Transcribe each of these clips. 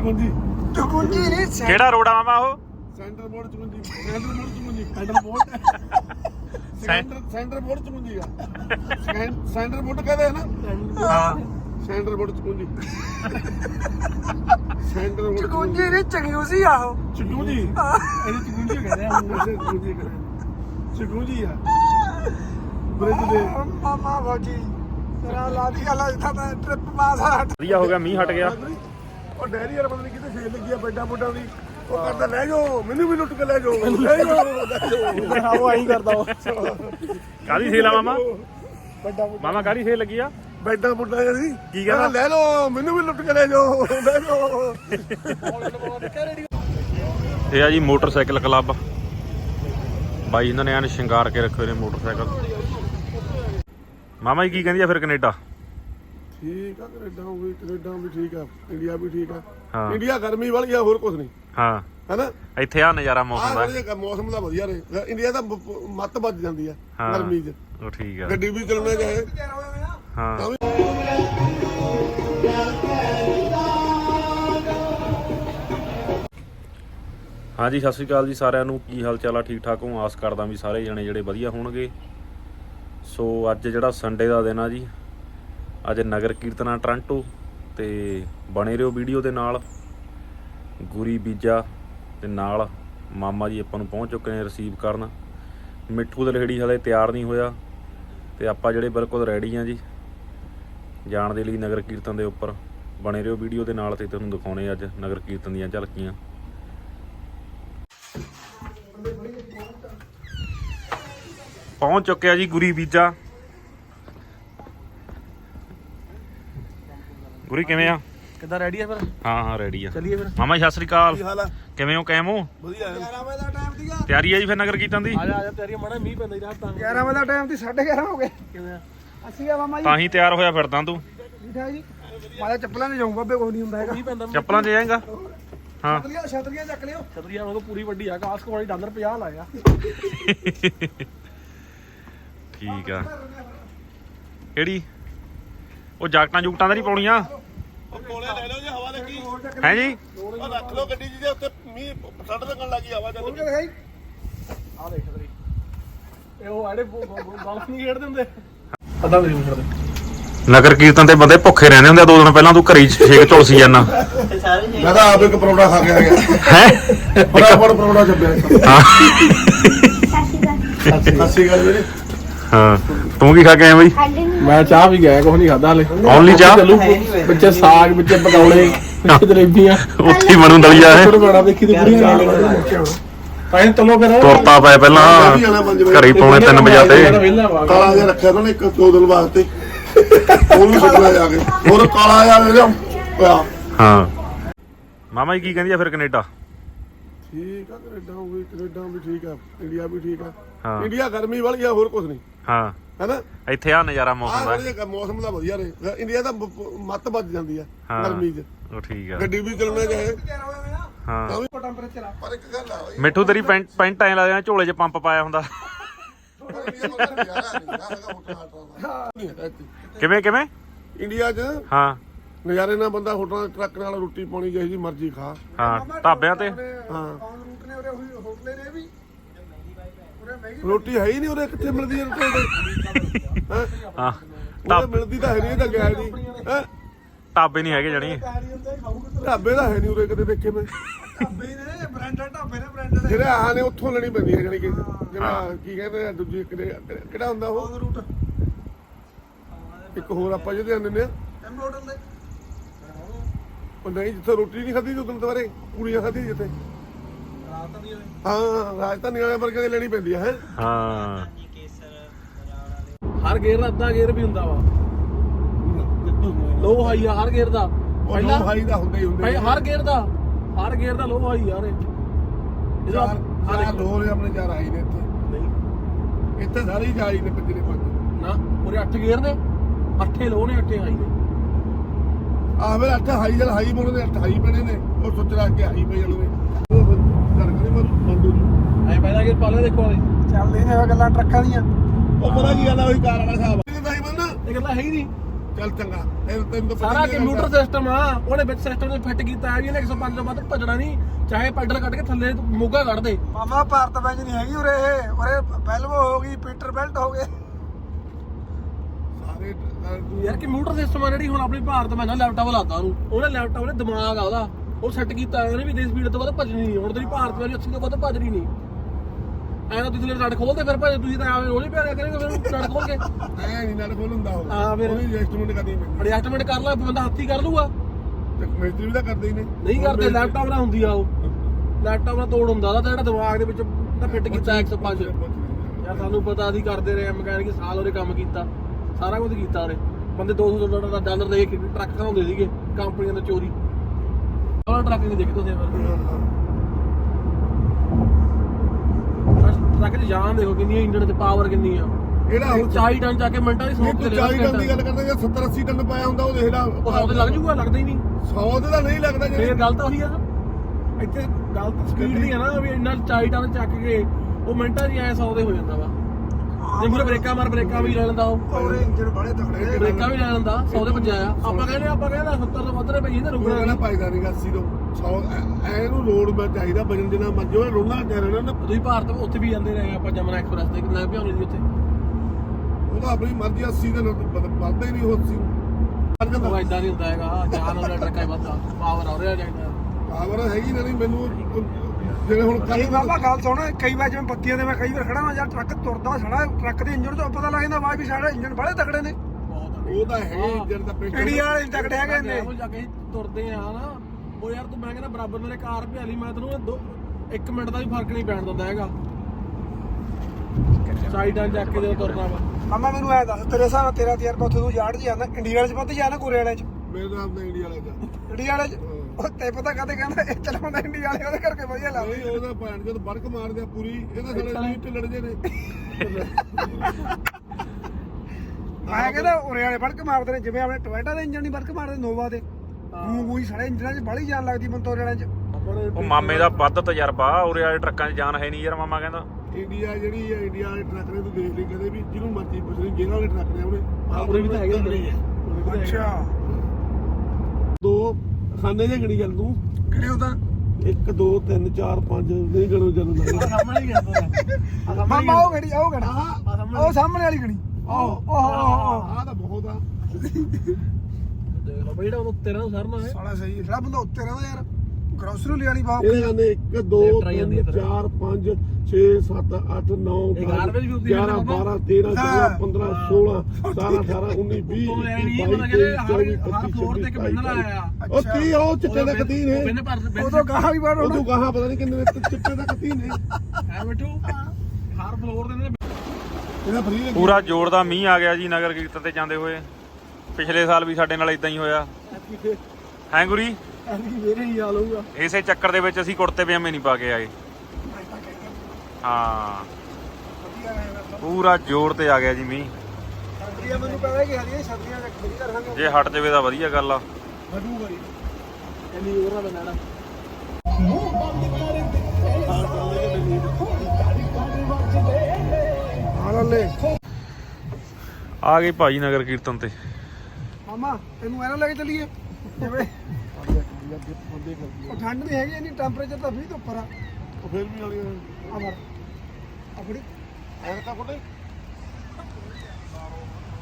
ਚੁੰਜੀ ਨਹੀਂ ਕਿਹੜਾ ਰੋਡ ਆ ਮਾਮਾ ਉਹ? ਸੈਂਟਰ ਬੋਰਡ ਚੁੰਜੀ centre board ਚੁੰਜੀ centre board centre centre board ਚੁੰਜੀ ਆ। ਸੈਂਟਰ ਬੋਰਡ ਕਹਦੇ ਆ ਨਾ? ਹਾਂ। ਸੈਂਟਰ ਬੋਰਡ ਚੁੰਜੀ ਸੈਂਟਰ ਬੋਰਡ ਚੁਕੁੰਜੀ ਨਹੀਂ ਚੰਗੂਸੀ ਆਹੋ ਚੁੰਜੀ ਇਹਨੂੰ ਚੁੰਜੀ ਕਹਿੰਦੇ ਆ। ਮੁੰਡੇ ਚੁੰਜੀ ਕਹਿੰਦੇ ਚੁੰਜੀ ਆ। ਬ੍ਰਿਜ ਦੇ ਮਾਮਾ ਫੌਜੀ ਤੇਰਾ ਲਾਦੀ ਗੱਲ ਜਿੱਥਾ ਮੈਂ ਟ੍ਰਿਪ ਪਾਸ ਆ ਵਧੀਆ ਹੋ ਗਿਆ ਮੀਂਹ ਹਟ ਗਿਆ। ਉਹ ਡੈਰੀ ਯਾਰ ਪਤਾ ਨਹੀਂ ਕਿਤੇ ਫੇਲ ਲੱਗੀ ਆ ਬੈਡਾ ਬੁੱਡਾ ਦੀ। ਉਹ ਕਰਦਾ ਲੈ ਜਾਓ ਮੈਨੂੰ ਵੀ ਲੁੱਟ ਕੇ ਲੈ ਜਾਓ ਲੈ ਜਾਓ ਲੈ ਜਾਓ। ਉਹ ਆਈ ਕਰਦਾ ਉਹ। ਕਾਦੀ ਸੇਲ ਆ ਮਾਮਾ? ਬੈਡਾ ਬੁੱਡਾ। ਮਾਮਾ ਕਾਦੀ ਸੇਲ ਲੱਗੀ ਆ? ਬੈਡਾ ਬੁੱਡਾ ਜੀ ਕੀ ਕਹਿੰਦਾ? ਲੈ ਲਓ ਮੈਨੂੰ ਵੀ ਲੁੱਟ ਕੇ ਲੈ ਜਾਓ ਲੈ ਜਾਓ। ਇਹ ਆ ਜੀ ਮੋਟਰਸਾਈਕਲ ਕਲੱਬ। ਬਾਈ ਇਹਨਾਂ ਨੇ ਐਨ ਸ਼ਿੰਗਾਰ ਕੇ ਰੱਖੇ ਨੇ ਮੋਟਰਸਾਈਕਲ। ਮਾਮਾ ਜੀ ਕੀ ਕਹਿੰਦੀ ਆ ਫਿਰ ਕੈਨੇਡਾ? ਠੀਕ ਆ ਕੈਨੇਡਾ ਵੀ ਕੈਨੇਡਾ ਵੀ ਠੀਕ ਆ ਇੰਡੀਆ ਵੀ ਠੀਕ ਆ। ਹਾਂ। ਇੰਡੀਆ ਗਰਮੀ ਵਾਲੀ ਆ ਹੋਰ ਕੁਝ ਨਹੀਂ। ਹਾਂ। ਹੈਨਾ? ਇੱਥੇ ਆ ਨਜ਼ਾਰਾ ਆਹ ਮੌਸਮ ਦਾ। ਵਧੀਆ ਮੌਸਮ ਦਾ ਵਧੀਆ ਰਹੇ ਇੰਡੀਆ ਦਾ ਮੱਤ ਵੱਜ ਜਾਂਦੀ ਆ ਹਾਂ। ਗਰਮੀ 'ਚ। ਉਹ ਠੀਕ ਆ। ਗੱਡੀ ਵੀ ਚਲਾਉਣਾ ਚਾਹੇ। ਹਾਂ। ਤਾਂ ਵੀ ਹਾਂਜੀ ਸਤਿ ਸ਼੍ਰੀ ਅਕਾਲ ਜੀ ਸਾਰਿਆਂ ਨੂੰ। ਕੀ ਹਾਲ ਚਾਲ ਆ? ਠੀਕ ਠਾਕ ਹੋ ਆਸ ਕਰਦਾ ਵੀ ਸਾਰੇ ਜਣੇ ਜਿਹੜੇ ਵਧੀਆ ਹੋਣਗੇ। ਸੋ ਅੱਜ ਜਿਹੜਾ ਸੰਡੇ ਦਾ ਦਿਨ ਆ ਜੀ ਅੱਜ ਨਗਰ ਕੀਰਤਨਾ ਟ੍ਰਾਂਟੋ ਤੇ ਬਣੇ ਰਹੋ ਵੀਡੀਓ ਦੇ ਨਾਲ। ਗੁਰੀ ਬੀਜਾ ਤੇ ਨਾਲ ਮਾਮਾ ਜੀ ਆਪਾਂ ਨੂੰ ਪਹੁੰਚ ਚੁੱਕੇ ਨੇ ਰਿਸੀਵ ਕਰਨ। ਮਿੱਠੂ ਦੇ ਲਹੜੀ ਹਲੇ ਤਿਆਰ ਨਹੀਂ ਹੋਇਆ ਤੇ ਆਪਾਂ ਜਿਹੜੇ ਬਿਲਕੁਲ ਰੈਡੀ ਆ ਜੀ, ਜਾਣ ਦੇ ਲਈ ਨਗਰ ਕੀਰਤਨ ਦੇ ਉੱਪਰ ਬਣੇ ਰਹੋ ਵੀਡੀਓ ਦੇ ਨਾਲ ਤੇ ਤੁਹਾਨੂੰ ਦਿਖਾਉਣੇ ਅੱਜ ਨਗਰ ਕੀਰਤਨ ਦੀਆਂ ਝਲਕੀਆਂ। ਪਹੁੰਚ ਚੁੱਕਿਆ ਜੀ ਗੁਰੀ ਬੀਜਾ। ਗੁਰੀ ਕਿਵੇਂ ਆ? ਕਿੱਦਾਂ ਰੈਡੀ ਆ ਫਿਰ? ਹਾਂ ਹਾਂ ਰੈਡੀ ਆ। ਚੱਲੀਏ ਫਿਰ। ਮਾਮਾ ਜੀ, ਸਤਿ ਸ੍ਰੀ ਅਕਾਲ। ਕੀ ਹਾਲ ਆ? ਕਿਵੇਂ ਹੋ ਕੈਮ ਹੋ? ਵਧੀਆ ਆ 11 ਵਜੇ ਦਾ ਟਾਈਮ ਸੀਗਾ। ਤਿਆਰੀ ਆ ਜੀ ਫਿਰ ਨਗਰ ਕੀਰਤਨ ਦੀ? ਆ ਜਾ ਆ ਜਾ ਤੇਰੀ ਮੜਾ ਮੀਂਹ ਪੈਂਦਾ ਹੀ ਰਾਤ ਤਾਂ। 11 ਵਜੇ ਦਾ ਟਾਈਮ ਸੀ 11:30 ਹੋ ਗਏ। ਕਿਵੇਂ ਅਸੀਂ ਆ ਮਾਮਾ ਜੀ। ਤਾਂ ਹੀ ਤਿਆਰ ਹੋਇਆ ਫਿਰਦਾ ਤੂੰ। ਠੀਕ ਠਾਕ ਜੀ। ਮਾਦਾ ਚੱਪਲਾਂ ਨਹੀਂ ਜਾਊਂਗਾ ਬੇ ਕੋਈ ਨਹੀਂ ਹੁੰਦਾ ਹੈਗਾ। ਮੀਂਹ ਪੈਂਦਾ ਚੱਪਲਾਂ 'ਚ ਜਾਏਗਾ ਹਾਂ। ਛਤਰੀਆਂ ਛਤਰੀਆਂ ਚੱਕ ਲਿਓ। ਛਤਰੀਆਂ ਉਹ ਪੂਰੀ ਵੱਡੀ ਆ। ਕਾਸਕ ਵਾਲੀ ਡਾਲਰ 50 ਲਾਇਆ ਠੀਕ ਆ। ਕਿਹੜੀ? ਉਹ ਜਾਕਟਾਂ ਜੁਕਟਾਂ ਤਾਂ ਨਹੀਂ ਪਾਉਣੀਆਂ। ਉਹ ਕੋਲੇ ਲੈ ਲਓ ਜੇ ਹਵਾ ਲੱਗੀ ਹੈ ਜੀ? ਉਹ ਰੱਖ ਲਓ ਗੱਡੀ ਜਿਹਦੇ ਉੱਤੇ ਮੀਂਹ ਸੱਟ ਲੱਗਣ ਲੱਗੀ ਹਵਾ ਖੋਲ ਜਦ ਕੇ ਦਿਖਾਈ ਆ ਦੇਖ ਛਤਰੀ ਇਹ ਉਹ ਆੜੇ ਗੋਲਫ ਨਹੀਂ ਖੇਡਦੇ ਹੁੰਦੇ। ਅੱਧਾ ਵੀ ਨਹੀਂ ਖੇਡਦੇ। ਨਗਰ ਕੀਰਤਨ ਤੇ ਬੰਦੇ ਭੁੱਖੇ ਰਹਿੰਦੇ ਹੁੰਦੇ ਆ ਦੋ ਦਿਨ ਪਹਿਲਾਂ ਤੂੰ ਘਰੇ ਹੀ ਛੇਕ ਝੁਲਸੀ ਜਾਂਦਾ ਮੈਂ ਤਾਂ ਆਪ ਇੱਕ ਪਰੌਂਠਾ ਖਾ ਕੇ ਆ ਗਿਆ। ਹੈ? ਫਟਾਫਟ ਪਰੌਂਠਾ ਚੱਬਿਆ। ਹਾਂ। ਸੱਸੀ ਗੱਲ ਵੀਰੇ ਹਾਂ। ਤੂੰ ਕੀ ਖਾ ਕੇ ਆਇਆ ਬਈ? ਮੈਂ ਚਾਹ ਵੀ ਗਿਆ ਕੁਝ ਨਹੀਂ ਖਾਦਾ ਹਲੇ। ਓਨਲੀ ਚਾਹ? ਚੱਲੂ ਵਿੱਚੇ ਸਾਗ ਵਿੱਚੇ ਪਕੌੜੇ ਵਿੱਚੇ ਜਲੇਬੀਆਂ। ਉੱਥੇ ਹੀ ਮਨੂੰ ਦਲੀਆ ਹੈ ਥੋੜਾ ਬੜਾ ਤੇ ਫਿਰ। ਤੁਰਤਾ ਪਏ ਪਹਿਲਾਂ। ਘਰੇ ਹੀ ਪੌਣੇ 3 ਵਜੇ ਤੇ। ਕਾਲਾ ਜਿਹਾ ਰੱਖਿਆ ਉਹਨਾਂ ਨੇ ਇੱਕ ਦੋ ਦਿਨ ਵਾਸਤੇ। ਉਹਨੂੰ ਛੱਡਣਾ ਜਾ ਕੇ। ਹੋਰ ਕਾਲਾ ਜਿਹਾ ਪਿਆ। ਹਾਂ। ਮਾਮਾ ਜੀ ਕੀ ਕਹਿੰਦੀ ਆ ਫਿਰ ਕੈਨੇਡਾ? ਠੀਕ ਆ ਕੈਨੇਡਾ ਵੀ ਕੈਨੇਡਾ ਵੀ ਠੀਕ ਆ। ਇੰਡੀਆ ਵੀ ਠੀਕ ਆ। ਹਾਂ। ਇੰਡੀਆ ਗਰਮੀ ਵਾਲੀ ਆ ਹੋਰ ਕੁਝ ਨਹੀਂ। ਹਾਂ। ਹੈਨਾ? ਇੱਥੇ ਆ ਨਜ਼ਾਰਾ ਆਹ ਮੌਸਮ ਦਾ। ਵਧੀਆ ਮੌਸਮ ਦਾ ਵਧੀਆ ਰਹੇ ਇੰਡੀਆ ਦਾ ਮੱਤ ਵੱਜ ਜਾਂਦੀ ਆ ਹਾਂ। ਗਰਮੀ 'ਚ। ਉਹ ਠੀਕ ਆ। ਗੱਡੀ ਵੀ ਚਲਾਉਣਾ ਚਾਹੇ। ਹਾਂ। ਤਾਂ ਵੀ ਟੈਂਪਰੇਚਰ ਆ। ਪਰ ਇੱਕ ਗੱਲ ਆ ਬਈ। ਮਿੱਠੂ ਤੇਰੀ ਪੈਂਟ ਪੈਂਟ ਐ ਲੱਗਦਾ ਝੋਲੇ 'ਚ ਪੰਪ ਪਾਇਆ ਹੁੰਦਾ। ਕਿਵੇਂ ਕਿਵੇਂ? ਇੰਡੀਆ 'ਚ ਹਾਂ। ਨਜ਼ਾਰੇ ਨਾਲ ਬੰਦਾ ਹੋਟਲਾਂ ਦੇ ਟਰੱਕ ਨਾਲ ਰੋਟੀ ਪਾਣੀ ਜਿਹੀ ਮਰਜ਼ੀ ਖਾ। ਹਾਂ ਢਾਬਿਆਂ ਤੇ। ਹਾਂ ਰੂਟ ਨੇ ਉਰੇ ਉਹੀ ਹੋਟਲੇ ਨੇ ਵੀ ਉਰੇ ਮਹਿੰਗੀ ਰੋਟੀ ਹੈ ਹੀ ਨਹੀਂ ਉਹਦੇ ਕਿੱਥੇ ਮਿਲਦੀ ਹੈ ਰੋਟੀ ਹਾਂ? ਹਾਂ ਉਹਦੇ ਮਿਲਦੀ ਤਾਂ ਹੈ ਨਹੀਂ ਤਾਂ ਗਿਆ ਨਹੀਂ ਹੈਂ? ਢਾਬੇ ਨਹੀਂ ਹੈਗੇ ਜਣੀ। ਢਾਬੇ ਦਾ ਹੈ ਨਹੀਂ ਉਰੇ ਕਦੇ ਦੇਖੇ ਮੈਂ। ਢਾਬੇ ਨੇ ਬ੍ਰਾਂਡਡ ਢਾਬੇ ਨੇ ਬ੍ਰਾਂਡਡ ਜਿਹੜੇ ਆਹ ਨੇ ਉੱਥੋਂ ਲੈਣੀ ਪੈਂਦੀ ਹੈ ਜਾਨੀ ਕਿ ਜਿਹੜਾ ਕੀ ਕਹਿੰਦੇ ਆ ਦੂਜੀ ਕਿਹੜੇ- ਕਿਹੜਾ ਹੁੰਦਾ ਉਹ? ਰੂਟ ਇੱਕ ਹੋਰ ਆਪਾਂ ਜਿਹਦੇ ਆਂਦੇ ਨੇ ਐਮ ਹੋਟਲ ਦੇ ਉਹ ਨਹੀਂ ਜਿੱਥੇ ਰੋਟੀ ਨਹੀਂ ਖਾਧੀ ਉਦੋਂ ਦੁਬਾਰੇ ਜਿੱਥੇ। ਹਾਂ ਰਾਜਧਾਨੀ ਵਾਲੇ ਵਰਗੇ ਦੀ ਲੈਣੀ ਪੈਂਦੀ ਹੈ ਹੈਂ? ਹਾਂ। ਹਰ ਗੇਅਰ ਦਾ ਅੱਧਾ ਗੇਅਰ ਵੀ ਹੁੰਦਾ ਵਾ। ਲੋ ਹਾਈ ਆ ਹਰ ਗੇਅਰ ਦਾ। ਪਹਿਲਾਂ ਲੋ ਹਾਈ ਦਾ ਹੁੰਦਾ ਹੀ ਹੁੰਦਾ ਭਾਈ ਹਰ ਗੇਅਰ ਦਾ ਹਰ ਗੇਅਰ ਦਾ ਲੋ ਹਾਈ ਯਾਰ ਇਹ ਇਹਦਾ ਚਾਰ ਆ। ਲੋ ਨੇ ਆਪਣੇ ਚਾਰ ਆਈ ਨੇ ਇੱਥੇ। ਨਹੀਂ। ਇੱਥੇ ਸਾਰੇ ਹੀ ਜਾਈ ਨੇ ਪੰਜਰੇ ਪੰਜ ਨਾ ਪੂਰੇ 8 ਗੇਅਰ ਨੇ ਅੱਠੇ ਲੋ ਨੇ ਅੱਠੇ ਹਾਈ ਨੇ। ਆ ਫਿਰ ਅੱਠ ਹਾਈ ਜਲ ਹਾਈ ਬੋਲਦੇ ਨੇ ਅੱਠ ਹਾਈ ਪੈਣੇ ਨੇ ਉਹ ਸੁੱਚ ਰੱਖ ਕੇ ਹਾਈ ਪੈ ਜਾਣੇ ਉਹ ਫਿਰ ਧੜਕ ਨਹੀਂ ਮਰ ਮੰਦੂ ਜੀ ਐ ਪਹਿਲਾਂ ਗੇਅਰ ਪਾਲੇ ਦੇਖੋ ਵਾਲੇ। ਚੱਲਦੇ ਨੇ ਗੱਲਾਂ ਟਰੱਕਾਂ ਦੀਆਂ। ਉਹ ਪਤਾ ਕੀ ਗੱਲ ਆ ਉਹੀ ਕਾਰ ਵਾਲਾ ਹਿਸਾਬ ਨਹੀਂ ਨਹੀਂ ਬੰਨਾ ਇਹ ਗੱਲਾਂ ਹੈ ਹੀ ਨਹੀਂ। ਚੱਲ ਚੰਗਾ। ਤੈਨੂੰ ਤੈਨੂੰ ਤਾਂ ਪਤਾ ਸਾਰਾ ਹੀ ਹੈ ਕੰਪਿਊਟਰ। ਸਿਸਟਮ ਆ। ਉਹਨੇ ਵਿੱਚ ਸਿਸਟਮ ਨੇ ਫਿੱਟ ਕੀਤਾ ਹੈ ਵੀ ਇਹਨੇ 105 ਤੋਂ ਵੱਧ ਭੱਜਣਾ ਨਹੀਂ। ਚਾਹੇ ਪੈਡਲ ਕੱਢ ਕੇ ਥੱਲੇ ਤੂੰ ਮੋਗਾ ਕੱਢ ਦੇ। ਮਾਮਾ ਭਾਰਤ ਬੈਂਕ ਨਹੀਂ ਹੈਗੀ ਉਰੇ ਇਹ। ਉਰੇ ਬੈਲਵੋ ਹੋ ਗਈ ਪੀਟਰ ਬੈਲਟ ਹੋ ਗਏ। ਸਾਰੇ ਅਹ, ਤੂੰ- ਯਾਰ ਕੰਪਿਊਟਰ ਸਿਸਟਮ ਆ ਜਿਹੜੀ ਹੁਣ ਆਪਣੀ ਭਾਰਤ ਮੈਂ ਨਾ ਲੈਪਟਾਪ ਲਾਤਾ ਉਹਨੂੰ। ਉਹਨੇ ਲੈਪਟਾਪ ਨੇ ਦਿਮਾਗ ਆ ਉਹਦਾ। ਉਹ ਸੈੱਟ ਕੀਤਾ ਉਹਨੇ ਵੀ ਦੇ ਸਪੀਡ ਤੋਂ ਵੱਧ ਭੱਜਣੀ ਨਹੀਂ। ਹੁਣ ਤੇਰੀ ਭਾਰਤ ਵਾਲੀ 80 ਤੋਂ ਵੱਧ ਭੱਜਣੀ ਨਹੀਂ। ਐਂ ਤਾਂ ਤੁਸੀਂ ਰੜ ਖੋਲਦੇ ਫਿਰ ਭਾਵੇਂ ਤੁਸੀਂ ਤਾਂ ਆਵੇਂ ਰੋਲੀ ਪਿਆਰਿਆ ਕਰੇਗਾ ਫਿਰ ਰੜ ਖੋਲ ਕੇ। ਐ ਨਹੀਂ ਨਾਲ ਖੋਲ ਹੁੰਦਾ ਉਹ। ਹਾਂ, ਫਿਰ- ਉਹਦੀ ਐਡਜਸਟਮੈਂਟ ਕਰਨੀ ਪੈਂਦੀ। ਐਡਜਸਟਮੈਂਟ ਕਰ ਲੈ ਬੰਦਾ ਹੱਥੀ ਕਰ ਲੂਗਾ। ਤੇ ਮਿਸਤਰੀ ਵੀ ਤਾਂ ਕਰਦੇ ਹੀ ਨੇ। ਨਹੀਂ ਕਰਦੇ ਲੈਪਟਾਪ ਨਾਲ ਹੁੰਦੀ ਆ ਉਹ। ਲੈਪਟਾਪ ਨਾਲ ਤੋੜ ਹੁੰਦਾ ਉਹਦਾ ਤਾਂ ਜਿਹੜਾ ਦਿਮਾਗ ਦੇ ਵਿੱਚ ਤਾਂ ਫਿੱਟ ਕੀਤਾ 105 ਯਾਰ ਸਾਨੂੰ ਪਤਾ ਅਸੀਂ ਕਰਦੇ ਰਹੇ ਮਕੈਨਿਕ ਸਾਲ ਉਹਨੇ ਕੰਮ ਕੀਤਾ। ਸਾਰਾ ਕੁਝ ਕੀਤਾ ਉਹਨੇ। ਬੰਦੇ 200 ਡਾਲਰ ਦਾ ਡਾਲਰ ਦੇ ਕੇ ਟਰੱਕ ਖਲਾਉਂਦੇ ਸੀਗੇ ਕੰਪਨੀਆਂ ਤੋਂ ਚੋਰੀ। ਉਹਨਾਂ ਟਰੱਕ ਨਹੀਂ ਦੇਖੇ ਤੁਸੀਂ ਟਰੱਕ ਦੀ ਜਾਨ ਦੇਖੋ ਕਿੰਨੀ ਹੈ ਇੰਜਣ ਤੇ ਪਾਵਰ ਕਿੰਨੀ ਆ। ਇਹਦਾ ਹੁਣ 40 ਟਨ ਜਾ ਕੇ ਮਿੰਟਾਂ ਦੀ ਸੌਂਪ ਤੂੰ 40 ਟਨ ਦੀ ਗੱਲ ਕਰਦਾ ਜੇ 70 80 ਟਨ ਪਾਇਆ ਹੁੰਦਾ ਉਹ ਦੇਖ ਲਾ ਉਹ ਤੇ ਲੱਗ ਜੂਗਾ ਲੱਗਦਾ ਹੀ ਨਹੀਂ। 100 ਦੇ ਤਾਂ ਨਹੀਂ ਲੱਗਦਾ ਫੇਰ ਜਿਹੜੇ ਗੱਲ ਤਾਂ ਉਹੀ ਆ। ਇੱਥੇ ਗੱਲ ਤਾਂ ਸਪੀਡ ਦੀ ਆ ਨਾ ਵੀ ਇੰਨਾ 40 ਟਨ ਚੱਕ ਕੇ ਉਹ ਮਿੰਟਾਂ 'ਚ ਐ 100 ਦੇ ਹੋ ਜਾਂਦਾ ਵਾ। ਜੇ ਮੂਰੇ ਬ੍ਰੇਕਾਂ ਮਾਰ ਬ੍ਰੇਕਾਂ ਵੀ ਲੈ ਲੈਂਦਾ ਉਹ। ਉਰੇ ਇੰਜਨ ਬੜੇ ਤਕੜੇ ਬ੍ਰੇਕਾਂ ਵੀ ਲੈ ਲੈਂਦਾ 100 ਦੇ ਆ ਆਪਾਂ ਕਹਿੰਦੇ ਆਪਾਂ ਕਹਿੰਦੇ 70 ਤੋਂ ਵੱਧ ਨੇ ਪਈ ਇਹਨੇ ਰੁਕਣਾ ਨਹੀਂ। ਪਾਈਦਾ ਨਹੀਂ 80 ਤੋਂ। 100 ਐ ਨੂੰ ਲੋਡ ਮੈਂ ਚਾਹੀਦਾ ਵਜਨ ਜਿੰਨਾ ਹੋਵੇ ਰੋਣਾ ਚਾਹ ਰਹਿਣਾ ਨਾ। ਤੁਸੀਂ ਭਾਰਤ ਉੱਥੇ ਵੀ ਜਾਂਦੇ ਰਹੇ ਆਪਾਂ ਜਮਨਾ ਐਕਸਪ੍ਰੈਸ ਤੇ ਕਿੰਨਾ ਭਿਆਉਣੀ ਸੀ ਉੱਥੇ। ਉਹਦਾ ਆਪਣੀ ਮਰਜ਼ੀ 80 ਦੇ ਨਾਲ ਵੱਧਦਾ ਹੀ ਨਹੀਂ ਉਹ 80 ਵੱਧ ਉਹ ਜਾਂਦਾ ਇਦਾਂ ਨਹੀਂ ਹੁੰਦਾ ਹੈਗਾ ਜਾਨ ਵਾਲਾ ਟਰੱਕਾ ਹੀ ਵੱਧਦਾ ਪਾਵਰ ਆ ਰਿਹਾ ਜਾਂਦਾ ਪਾਵਰ ਹੈਗੀ ਨਾ ਨਹੀਂ ਮੈਨੂੰ ਜਿਹੜੇ ਹੁਣ ਕੱਲ ਬਾਬਾ ਗੱਲ ਸੁਣ ਕਈ ਵਾਰ ਜਿਵੇਂ ਬੱਤੀਆਂ ਦੇ ਮੈਂ ਕਈ ਵਾਰ ਖੜਾ ਹਾਂ ਯਾਰ ਟਰੱਕ ਤੁਰਦਾ ਖੜਾ ਟਰੱਕ ਦੇ ਇੰਜਨ ਤੋਂ ਪਤਾ ਲੱਗ ਜਾਂਦਾ ਵਾਹ ਵੀ ਸਾਡਾ ਇੰਜਨ ਬੜੇ ਤਕੜੇ ਨੇ। ਉਹ ਤਾਂ ਹੈ ਇੰਜਨ ਦਾ ਪ੍ਰੈਸ਼ਰ ਇੰਡੀਆ ਵਾਲੇ ਨੀ ਤਕੜੇ ਹੈਗੇ ਨੇ ਉਹ ਜਾ ਕੇ ਤੁਰਦੇ ਆ ਨਾ ਉਹ ਯਾਰ ਤੂੰ ਮੈਂ ਕਹਿੰਦਾ ਬਰਾਬਰ ਮੇਰੇ ਕਾਰ ਭਿਆਲੀ ਮੈਂ ਤੈਨੂੰ ਦੋ- ਇੱਕ ਮਿੰਟ ਦਾ ਵੀ ਫ਼ਰਕ ਨਹੀਂ ਪੈਣ ਦਿੰਦਾ ਹੈਗਾ। ਸਾਈਡਾਂ ਜਾ ਕੇ ਜਦੋਂ ਤੁਰਨਾ ਵਾ। ਮਾਮਾ ਮੈਨੂੰ ਐ ਦੱਸ ਤੇਰੇ ਹਿਸਾਬ ਨਾਲ ਤੇਰਾ ਤਜਰਬਾ ਉੱਥੇ ਤੂੰ ਯਾਰ ਚ ਜਾਂਦਾ ਇੰਡੀਆ ਵਾਲੇ ਚ ਵੱਧ ਜਾਣਾ ਕੋਰੇ ਵਾਲੇ ਚ? ਮੇਰੇ ਨਾਮ ਦਾ ਇੰਡੀਆ ਵਾਲਾ ਦਾ ਇੰਡੀਆ ਵਾਲੇ ਚ? ਉਹ ਤੇ ਪਤਾ ਕਦੇ ਕਹਿੰਦਾ ਇਹ ਚਲਾਉਂਦਾ ਇੰਡੀਆ ਵਾਲੇ ਉਹਦੇ ਕਰਕੇ ਵਧੀਆ ਲੱਗਦਾ। ਨਹੀਂ ਉਹਦਾ ਭੈਣ ਜਦ ਬਰਕ ਮਾਰਦੇ ਆ ਪੂਰੀ ਇਹਦਾ ਸਾਡੇ ਨੀਟ ਤੇ ਲੜਦੇ ਨੇ। ਮੈਂ ਕਹਿੰਦਾ ਉਰੇ ਵਾਲੇ ਵੜਕ ਮਾਰਦੇ ਨੇ ਜਿਵੇਂ ਆਪਣੇ ਟੋਇਟਾ ਦੇ ਇੰਜਨ ਨਹੀਂ ਵੜਕ ਮਾਰਦੇ ਨੋਵਾ ਦੇ। ਗੂੰ ਗੂਈ ਸਾਰੇ ਇੰਜਨਾਂ 'ਚ ਬਾਹਲੀ ਜਾਨ ਲੱਗਦੀ ਬੰਤੋਰੇ ਵਾਲਿਆਂ 'ਚ। ਉਹ ਮਾਮੇ ਦਾ ਵੱਧ ਤਜਰਬਾ ਉਰੇ ਵਾਲੇ ਟਰੱਕਾਂ 'ਚ ਜਾਨ ਹੈ ਨਹੀਂ ਯਾਰ ਮਾਮਾ ਕਹਿੰਦਾ। ਇੰਡੀਆ ਜਿਹੜੀ ਹੈ ਇੰਡੀਆ ਵਾਲੇ ਟਰੱਕ ਨੇ ਤੂੰ ਦੇਖ ਲਈ ਕਦੇ ਵੀ ਜਿਹਨੂੰ ਮਰਜ਼ੀ ਪੁੱਛ ਲਈ ਜਿਹੜਾ ਵਾਲੇ ਟਰੱਕ ਨੇ ਉਹਨੇ ਉਰੇ ਵੀ ਤਾਂ ਹੈਗੇ ਨੇ। ਦੋ ਖਾਨੇ ਜੇ ਗਣੀ ਚੱਲ ਤੂੰ? ਕਿਹੜੇ ਉਹਦਾ 1 2 3 4 5 ਨਹੀਂ ਗਣੋ ਚੱਲ ਆਹ ਸਾਹਮਣੇ ਹੀ ਕਹਿੰਦਾ ਮਾਮਾ ਉਹ ਗੜੀ ਉਹ ਗੜਾ ਉਹ ਸਾਹਮਣੇ ਵਾਲੀ ਗਣੀ ਆਹ ਓਹ ਆਹ ਤਾਂ ਬਹੁਤ ਆ। ਦੇਖ ਲਓ ਬਈ ਜਿਹੜਾ ਉਹ ਤੇਰਾ ਨੂੰ ਸਰਨਾ ਹੈ। ਸਾਲਾ ਸਹੀ ਹੈ। ਜਿਹੜਾ ਬੰਦਾ ਉੱਤੇ ਰਹਿੰਦਾ ਯਾਰ। ਗਰੋਸਰੀ ਲੈ ਵਾਲੀ ਬਾਪ ਇਹਦੇ ਜਾਂਦੇ 1 2 ਲੈਫਟ ਰਾਈ ਜਾਂਦੀ 3 ਹੈ ਫਿਰ। 4 5 6 7 8 9 ਇਹ garbage ਵੀ ਹੁੰਦੀ ਹੈ 11 ਬਾਬਾ। 12 13 ਹਾਂ। 14 15 16 17 18 19 20 ਤੂੰ ਐ ਨਹੀਂ ਪਤਾ ਕਹਿੰਦੇ ਹਰ ਹਰ ਫਲੋਰ ਤੇ ਇੱਕ ਬਿੰਦਲ ਆਇਆ। ਉਹ ਕੀ ਉਹ ਚਿੱਟੇ ਦਾ ਕਤੀ ਨੇ ਬਿੰਨ ਪਰ ਉਹ ਤੋਂ ਗਾਹਾਂ ਵੀ ਬਾਹਰ ਉਹ ਹੋਣਾ ਤੂੰ ਕਹਾ ਪਤਾ ਨਹੀਂ ਕਿੰਨੇ ਨੇ ਚਿੱਟੇ ਦਾ ਕਤੀ ਨੇ ਐ ਬਿੱਟੂ ਹਰ ਫਲੋਰ ਦੇ ਨੇ। ਇਹਦਾ ਫਰੀ ਪੂਰਾ ਜ਼ੋਰ ਦਾ ਮੀਂਹ ਆ ਗਿਆ ਜੀ ਨਗਰ ਕੀਰਤਨ ਤੇ ਜਾਂਦੇ ਹੋਏ। ਪਿਛਲੇ ਸਾਲ ਵੀ ਸਾਡੇ ਨਾਲ ਇਦਾਂ ਹੀ ਹੋਇਆ। ਹੈਂ ਗੁਰੀ? ਮੇਰੇ ਹੀ ਹਾਲ ਹੋਊਗਾ। ਇਸੇ ਚੱਕਰ ਦੇ ਵਿੱਚ ਅਸੀਂ ਕੁੜਤੇ ਪਜਾਮੇ ਨਹੀਂ ਪਾ ਕੇ ਆਏ। ਹਾਂ। ਪੂਰਾ ਜ਼ੋਰ ਤੇ ਆ ਗਿਆ ਜੀ ਮੀਂਹ। ਸਰਦੀਆਂ ਮੈਨੂੰ ਪਤਾ ਕਿ ਹਰੀਆਂ ਸਰਦੀਆਂ ਚ ਵਧੀਆ ਰਹਾਂਗੇ ਜੇ ਹਟ ਜਾਵੇ ਤਾਂ ਵਧੀਆ ਗੱਲ ਆ। ਵਧੂਗਾ ਹੀ ਹਾਂ ਲੈ ਆ ਗਏ ਭਾਈ ਨਗਰ ਕੀਰਤਨ ਤੇ। ਮਾਮਾ ਤੈਨੂੰ ਐਨਾ ਲੈ ਕੇ ਚੱਲੀਏ। ਜਿਵੇਂ ਉਹ ਠੰਡ ਨਹੀਂ ਹੈਗੀ ਇੰਨੀ ਟੈਂਪਰੇਚਰ ਤਾਂ 20 ਤੋਂ ਉੱਪਰ ਆ। ਉਹ ਫਿਰ ਵੀ ਵਾਲੀ ਅਮਰ ਆਪਣੀ ਐਰ ਤਾਂ ਕੋਟੇ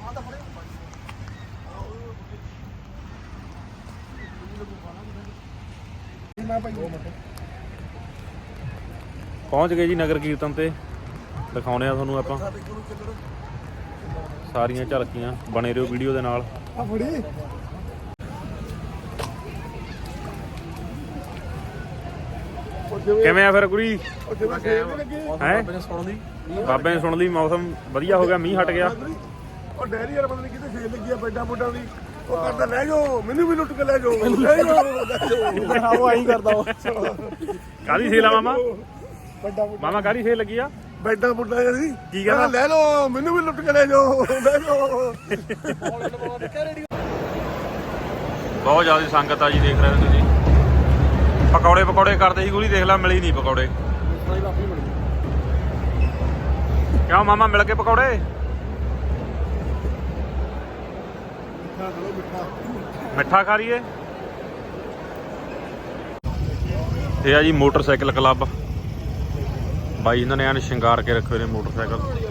ਆ ਤਾਂ ਫੜੇ ਮੈਂ ਭਾਈ? ਦੋ ਮਿੰਟ। ਪਹੁੰਚ ਗਏ ਜੀ ਨਗਰ ਕੀਰਤਨ ਤੇ। ਦਿਖਾਉਣੇ ਆ ਤੁਹਾਨੂੰ ਆਪਾਂ। ਸਾਰੀਆਂ ਝਲਕੀਆਂ। ਬਣੇ ਰਹੋ ਵੀਡੀਓ ਦੇ ਨਾਲ। ਆ ਫੜੀ। ਕਿਵੇਂ ਆ ਫਿਰ ਗੁਰੀ ਹੈ? ਬਾਬੇ ਨੇ ਸੁਣ ਲਈ। ਮੌਸਮ ਵਧੀਆ ਹੋ ਗਿਆ ਮੀਂਹ ਹਟ ਗਿਆ। ਉਹ ਡੈਰੀ ਯਾਰ ਪਤਾ ਨਹੀਂ ਕਿਤੇ ਸੇਲ ਲੱਗੀ ਆ ਬੈਡਾ ਬੁੱਡਾ ਦੀ। ਉਹ ਕਰਦਾ ਲੈ ਜਾਓ ਮੈਨੂੰ ਵੀ ਲੁੱਟ ਕੇ ਲੈ ਜਾਓ ਲੈ ਜਾਓ ਉਹ ਆਈ ਕਰਦਾ ਉਹ। ਕਾਦੀ ਸੇਲ ਆ ਮਾਮਾ? ਵੱਡਾ ਮਾਮਾ ਕਾਦੀ ਸੇਲ ਲੱਗੀ ਆ? ਬੈਡਾ ਬੁੱਡਾ ਜੀ ਕੀ ਕਹਿੰਦਾ? ਲੈ ਲਓ ਮੈਨੂੰ ਵੀ ਲੁੱਟ ਕੇ ਲੈ ਜਾਓ ਲੈ ਜਾਓ। ਬਹੁਤ ਜ਼ਿਆਦਾ ਸੰਗਤ ਆ ਜੀ ਦੇਖ ਰਹੇ ਹੋ ਤੁਸੀਂ। ਪਕੌੜੇ ਪਕੌੜੇ ਕਰਦੇ ਸੀ ਗੁਰੀ ਦੇਖ ਲੈ ਮਿਲੀ ਨਹੀਂ ਪਕੌੜੇ। ਕਿਉਂ ਮਾਮਾ ਮਿਲ ਕੇ ਪਕੌੜੇ? ਮਿੱਠਾ ਖਾ ਰਹੀਏ? ਇਹ ਆ ਜੀ ਮੋਟਰਸਾਈਕਲ ਕਲੱਬ। ਬਾਈ ਇਹਨਾਂ ਨੇ ਐਨ ਸ਼ਿੰਗਾਰ ਕੇ ਰੱਖੇ ਨੇ ਮੋਟਰਸਾਈਕਲ।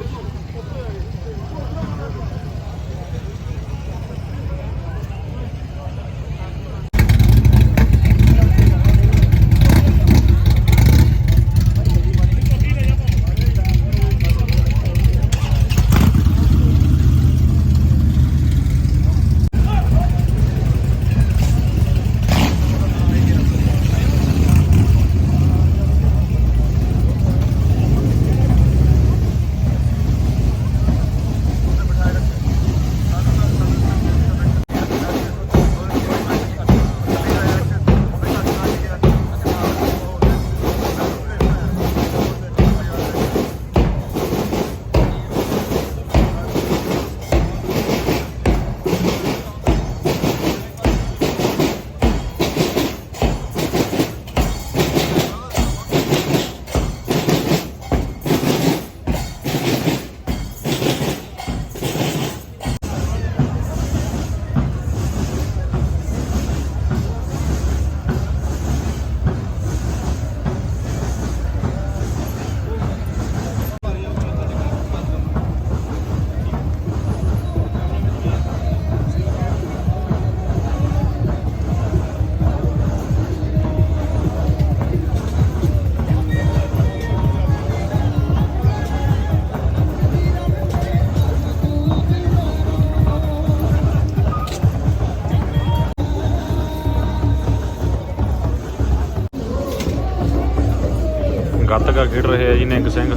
ਖੇਡ ਰਹੇ ਆ ਜੀ ਨਿੰਗ ਸਿੰਘ।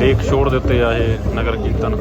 ਲੇਖ ਛੋੜ ਦਿੱਤੇ ਉੱਤੇ ਆ ਇਹ ਨਗਰ ਕੀਰਤਨ।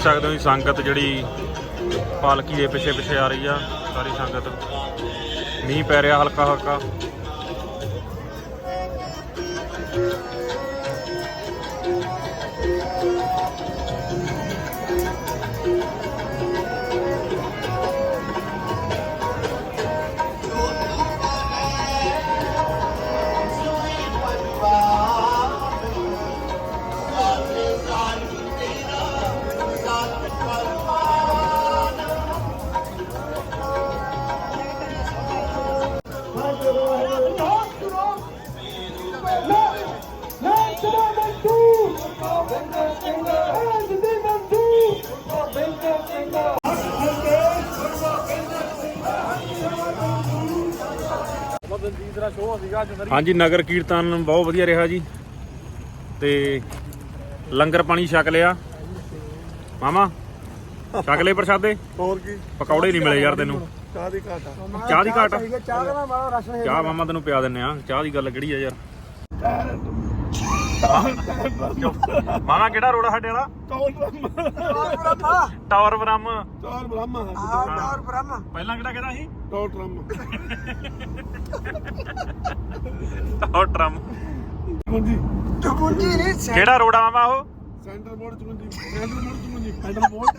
ਦੇਖ ਸਕਦੇ ਹੋ ਜੀ ਸੰਗਤ ਜਿਹੜੀ ਪਾਲਕੀ ਦੇ ਪਿੱਛੇ ਪਿੱਛੇ ਆ ਰਹੀ ਆ, ਸਾਰੀ ਸੰਗਤ। ਮੀਂਹ ਪੈ ਰਿਹਾ ਹਲਕਾ ਹਲਕਾ ਸਰ। ਹਾਂਜੀ ਨਗਰ ਕੀਰਤਨ ਬਹੁਤ ਵਧੀਆ ਰਿਹਾ ਜੀ। ਤੇ ਲੰਗਰ ਪਾਣੀ ਛਕ ਲਿਆ। ਮਾਮਾ ਛਕ ਲਏ ਪ੍ਰਸ਼ਾਦੇ? ਹੋਰ ਕੀ? ਪਕੌੜੇ ਨਹੀਂ ਮਿਲੇ ਯਾਰ ਤੈਨੂੰ। ਚਾਹ ਦੀ ਘਾਟਾ ਚਾਹ ਦੀ ਘਾਟ ਚਾਹ ਦਾ ਚਾਹ ਮਾਮਾ ਤੈਨੂੰ ਪਿਆ ਦਿੰਨੇ ਆ ਚਾਹ ਦੀ ਗੱਲ ਕਿਹੜੀ ਆ ਯਾਰ? ਮਾਮਾ ਕਿਹੜਾ ਰੋੜਾ ਸਾਡੇ ਵਾਲਾ? ਚੌਲ ਬ੍ਰਹਮਾ। ਬ੍ਰਹਮਾ ਟਾਵਰ ਬ੍ਰਹਮ। ਚੌਲ ਬ੍ਰਹਮਾ ਆਹ ਟੌਰ ਬ੍ਰਹਮਾ ਪਹਿਲਾਂ ਕਿਹੜਾ ਕਿਹੜਾ ਸੀ? Tall term. Tower term. ਮੁੰਦੀ ਚੁਗੁੰਜੀ ਨਹੀਂ ਸੈਂ- ਕਿਹੜਾ ਰੋੜਾ ਮਾਮਾ ਉਹ? ਸੈਂਟਰ ਬੋਰਡ ਚ ਮੁੰਦੀ ਸੈਂਟਰ ਬੋਰਡ ਚ ਮੁੰਦੀ centre board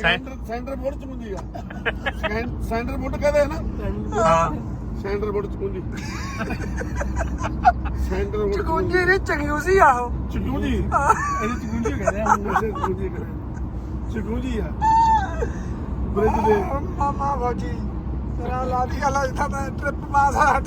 centre centre board ਚ ਮੁੰਦੀ ਆ ਸੈਂਟਰ ਬੋਰਡ ਕਹਦੇ ਆ ਨਾ? ਹਾਂ। ਸੈਂਟਰ ਬੋਰਡ ਚ ਮੁੰਦੀ ਸੈਂਟਰ ਬੋਰਡ ਚ ਚੁਗੁੰਜੀ ਨਹੀਂ ਚੰਗਿਊਸੀ ਆਹੋ ਚੁਗੂਜੀ ਇਹਦੇ ਚੁਗੂਜੀ ਕਹਿੰਦੇ ਆ ਉਸੇ ਚੁਗੂਜੀ ਕਹਿੰਦੇ ਚੁਗੂਜੀ ਆ ਬ੍ਰਿਜ ਦੇ ਮਾਮਾ ਬਾਜੀ। ਤੇਰਾ ਲਾਦੀ ਵਾਲਾ ਜਿੱਥਾ ਮੈਂ ਟ੍ਰਿਪ ਪਾਸ ਆ